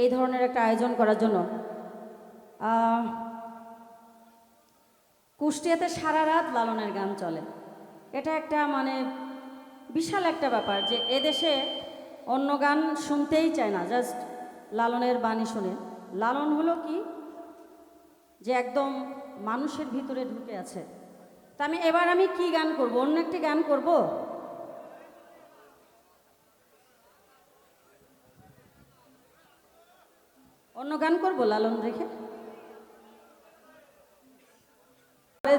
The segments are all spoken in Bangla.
এই ধরনের একটা আয়োজন করার জন্য। কুষ্টিয়াতে সারা রাত লালনের গান চলে। এটা একটা মানে বিশাল একটা ব্যাপার যে এদেশে অন্য গান শুনতেই চায় না, জাস্ট লালনের বাণী শুনে। লালন হলো কি? যে একদম মানুষের ভিতরে ঢুকে আছে। তা আমি, এবার আমি কি গান করব? অন্য একটি গান করব? অন্য গান করব লালন রেখে?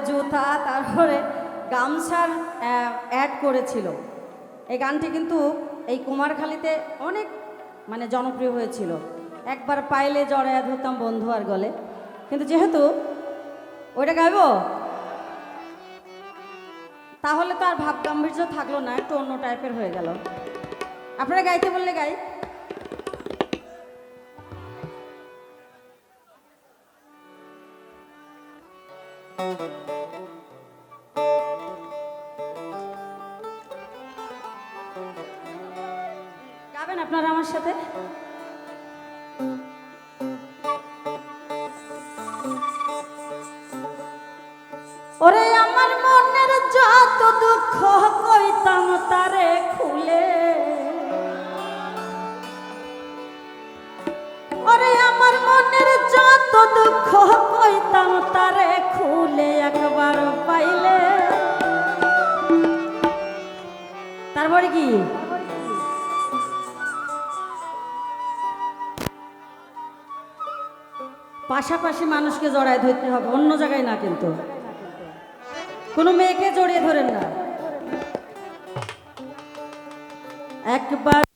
জুতা, তারপরে গামছার অ্যাড করেছিল। এই গানটি কিন্তু এই কুমারখালীতে অনেক মানে জনপ্রিয় হয়েছিল। একবার পাইলে জড়ায় ধরতাম বন্ধু আর গলে। কিন্তু যেহেতু ওইটা গাইব, তাহলে তো আর ভাব গাম্ভীর্য থাকল না, একটু অন্য টাইপের হয়ে গেল। আপনারা গাইতে বললে গাই। গাবেন আপনারা আমার সাথে? ওরে আমার মনের যত দুঃখ কইতাম তারে খুলে পাশাপাশি মানুষকে জড়ায় ধরতে হবে, অন্য জায়গায় না কিন্তু। কোনো মেয়েকে জড়িয়ে ধরেন না। একবার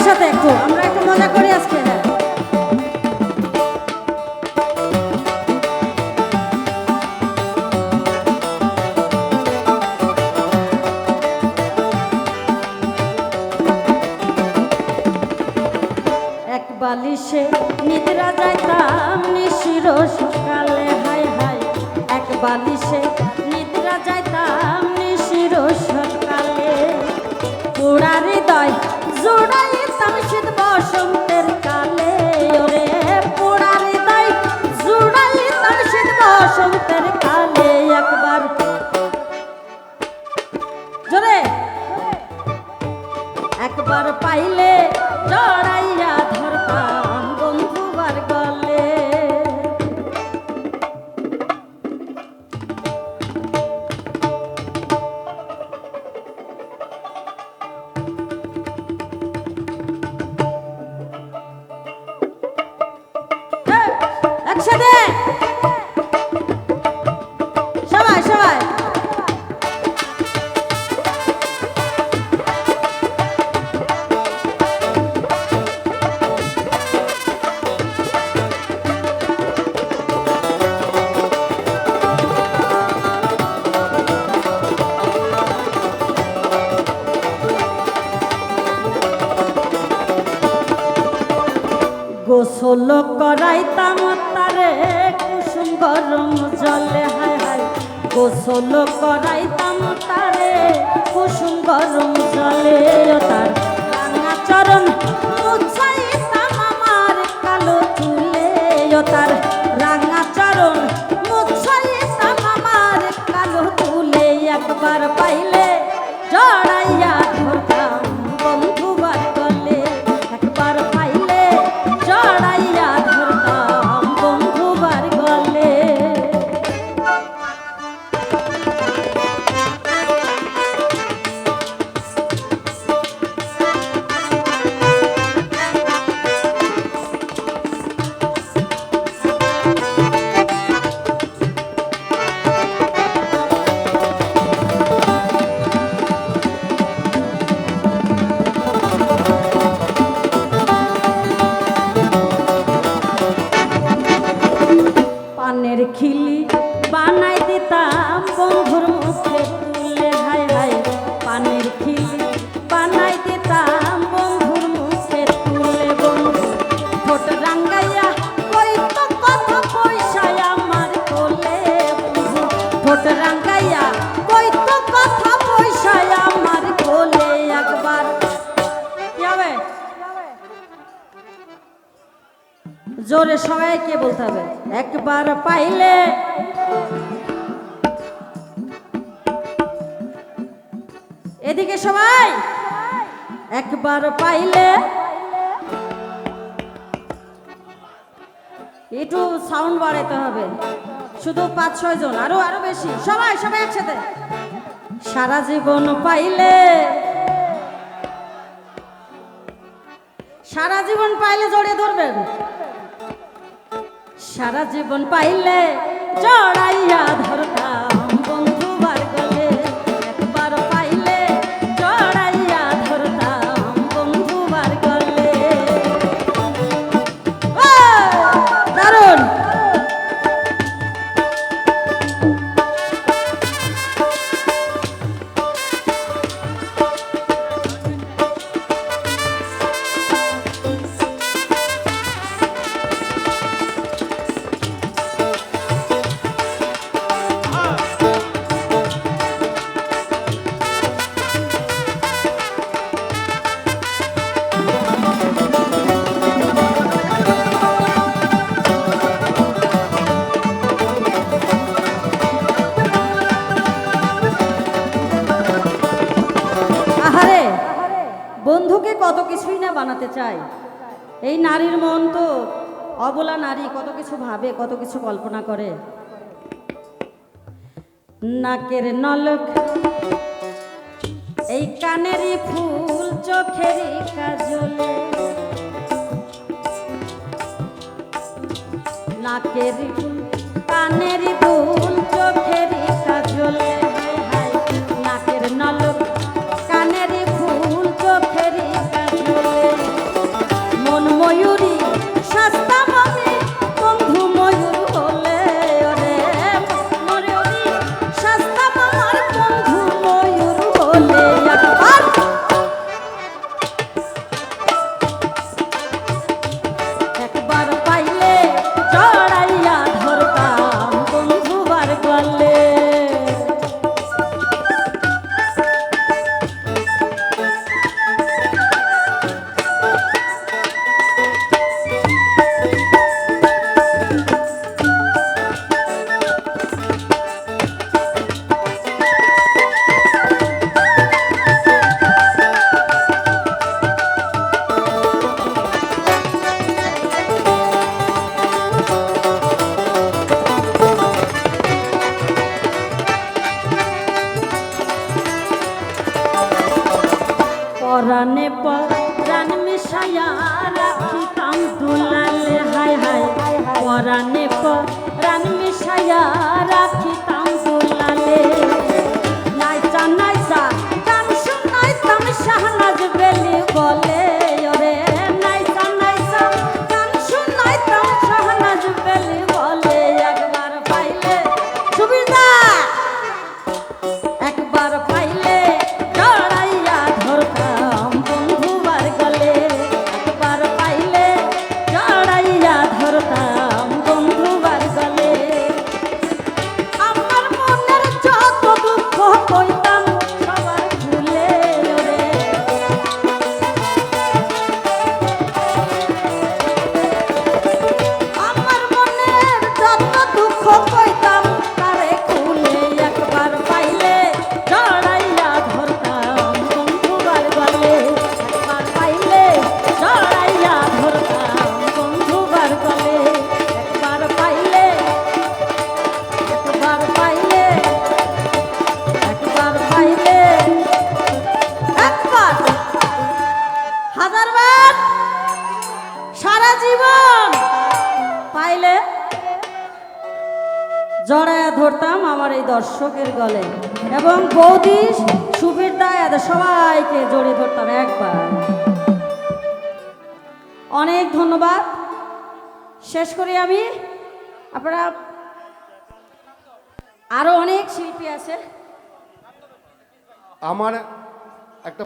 একসাথে একটু। আমরা একটু মজা করি আজকে বালিশে নিদ্রা যাইতাম সকালে হাই হাই এক বালিশে নিদ্রা যাইতাম নিশির সকালে পোড়া হৃদয় জোড়াইতাম একবার পাইলে জড়াইয়া ধরতাম। Don't জোরে সবাইকে বলতে হবে। একবার পাইলে এদিকে সবাই। একবার পাইলে একটু সাউন্ড বাড়াইতে হবে। শুধু পাঁচ ছয় জন, আরও আরও বেশি। সবাই সবাই একসাথে। সারা জীবন পাইলে সারা জীবন পাইলে জড়িয়ে ধরবেন। সারা জীবন পাইলে জড়াইয়া ধরতাম। এই নারীর মন তো অবলা নারী, কত কিছু ভাবে, কত কিছু কল্পনা করে। নাকের নলক, এই কানেরই ফুল, চোখেরই কাজলে। নাকের ফুল কানেরই ফুল, চোখেরই কাজলে। প্রাণ মিশাইয়া রাখিতাম ফুলালে এই দর্শকের গলে। এবং বৌদি সুবীর দায় সবাইকে জড়িয়ে ধরতাম একবার। অনেক ধন্যবাদ। শেষ করি আমি। আপনারা আরও অনেক শিল্পী আছে। আমার একটা